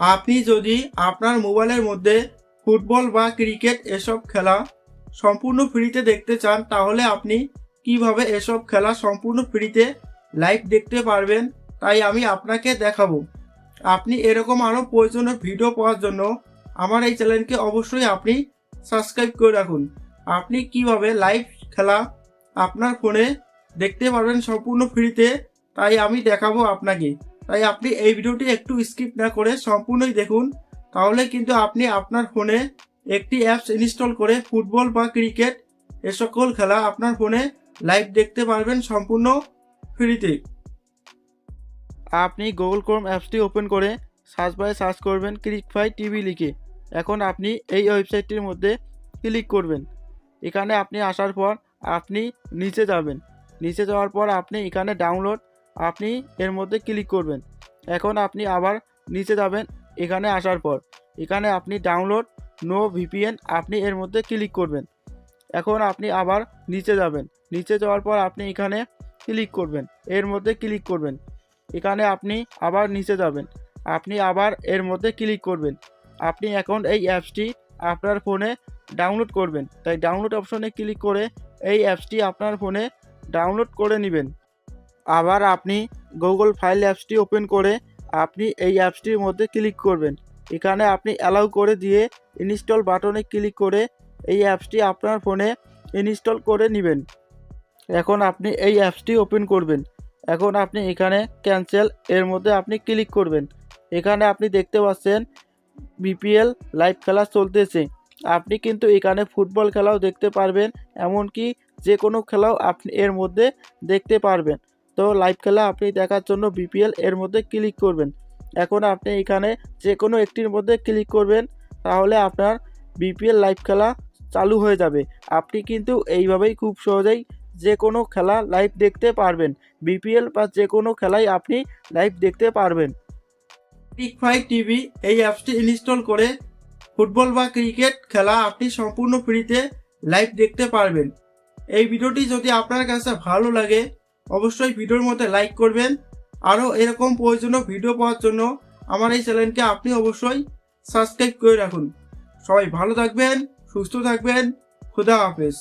আপনি যদি আপনার মোবাইলের মধ্যে ফুটবল বা ক্রিকেট এসব খেলা সম্পূর্ণ ফ্রিতে দেখতে চান, তাহলে আপনি কীভাবে এসব খেলা সম্পূর্ণ ফ্রিতে লাইভ দেখতে পারবেন তাই আমি আপনাকে দেখাবো। আপনি এরকম আরও প্রয়োজনীয় ভিডিও পাওয়ার জন্য আমার এই চ্যানেলকে অবশ্যই আপনি সাবস্ক্রাইব করে রাখুন। আপনি কীভাবে লাইভ খেলা আপনার ফোনে দেখতে পারবেন সম্পূর্ণ ফ্রিতে, তাই আমি দেখাবো আপনাকে। তাই আপনি এই ভিডিওটি একটু স্কিপ না করে সম্পূর্ণই দেখুন। তাহলে কিন্তু আপনি আপনার ফোনে একটি অ্যাপস ইনস্টল করে ফুটবল বা ক্রিকেট এ সকল খেলা আপনার ফোনে লাইভ দেখতে পারবেন সম্পূর্ণ ফ্রিতে আপনি গুগল ক্রোম অ্যাপসটি ওপেন করে সার্চ বারে সার্চ করবেন ক্রিকফাই টিভি লিখে। এখন আপনি এই ওয়েবসাইটটির মধ্যে ক্লিক করবেন। এখানে আপনি আসার পর আপনি নিচে যাবেন। নিচে যাওয়ার পর আপনি এখানে ডাউনলোড আপনি এর মধ্যে ক্লিক করবেন। এখন আপনি আবার নিচে যাবেন এখানে আসার পর। এখানে আপনি ডাউনলোড নো ভিপিএন আপনি এর মধ্যে ক্লিক করবেন। এখন আপনি আবার নিচে যাবেন। নিচে যাওয়ার পর আপনি এখানে ক্লিক করবেন। এর মধ্যে ক্লিক করবেন। এখানে আপনি আবার নিচে যাবেন। আপনি আবার এর মধ্যে ক্লিক করবেন। আপনি এখন এই অ্যাপসটি আপনার ফোনে ডাউনলোড করবেন। তাই ডাউনলোড অপশনে ক্লিক করে এই অ্যাপসটি আপনার ফোনে ডাউনলোড করে নেবেন। আবার আপনি গুগল ফাইল অ্যাপসটি ওপেন করে আপনি এই অ্যাপসটির মধ্যে ক্লিক করবেন। এখানে আপনি অ্যালাউ করে দিয়ে ইনস্টল বাটনে ক্লিক করে এই অ্যাপসটি আপনার ফোনে ইনস্টল করে নেবেন। এখন আপনি এই অ্যাপসটি ওপেন করবেন। এখন আপনি এখানে ক্যান্সেল এর মধ্যে আপনি ক্লিক করবেন। এখানে আপনি দেখতে পাচ্ছেন বিপিএল লাইভ খেলা চলতেছে। আপনি কিন্তু এখানে ফুটবল খেলাও দেখতে পারবেন, এমনকি যে কোনো খেলাও আপনি এর মধ্যে দেখতে পারবেন। তো লাইভ খেলা আপনি দেখার জন্য বিপিএল এর মধ্যে ক্লিক করবেন। এখন আপনি এখানে যে কোনো একটির মধ্যে ক্লিক করবেন, তাহলে আপনার বিপিএল লাইভ খেলা চালু হয়ে যাবে। আপনি কিন্তু এইভাবেই খুব সহজেই যে কোনো খেলা লাইভ দেখতে পারবেন। বিপিএল বা যে কোনো খেলাই আপনি লাইভ দেখতে পারবেন। ক্রিক ফাইভ টিভি এই অ্যাপসটি ইনস্টল করে ফুটবল বা ক্রিকেট খেলা আপনি সম্পূর্ণ ফ্রিতে লাইভ দেখতে পারবেন। এই ভিডিওটি যদি আপনার কাছে ভালো লাগে অবশ্যই ভিডিওর মধ্যে লাইক করবেন। আরও এরকম প্রয়োজনীয় ভিডিও পাওয়ার জন্য আমার এই চ্যানেলকে আপনি অবশ্যই সাবস্ক্রাইব করে রাখুন। সবাই ভালো থাকবেন, সুস্থ থাকবেন, খুদা হাফেজ।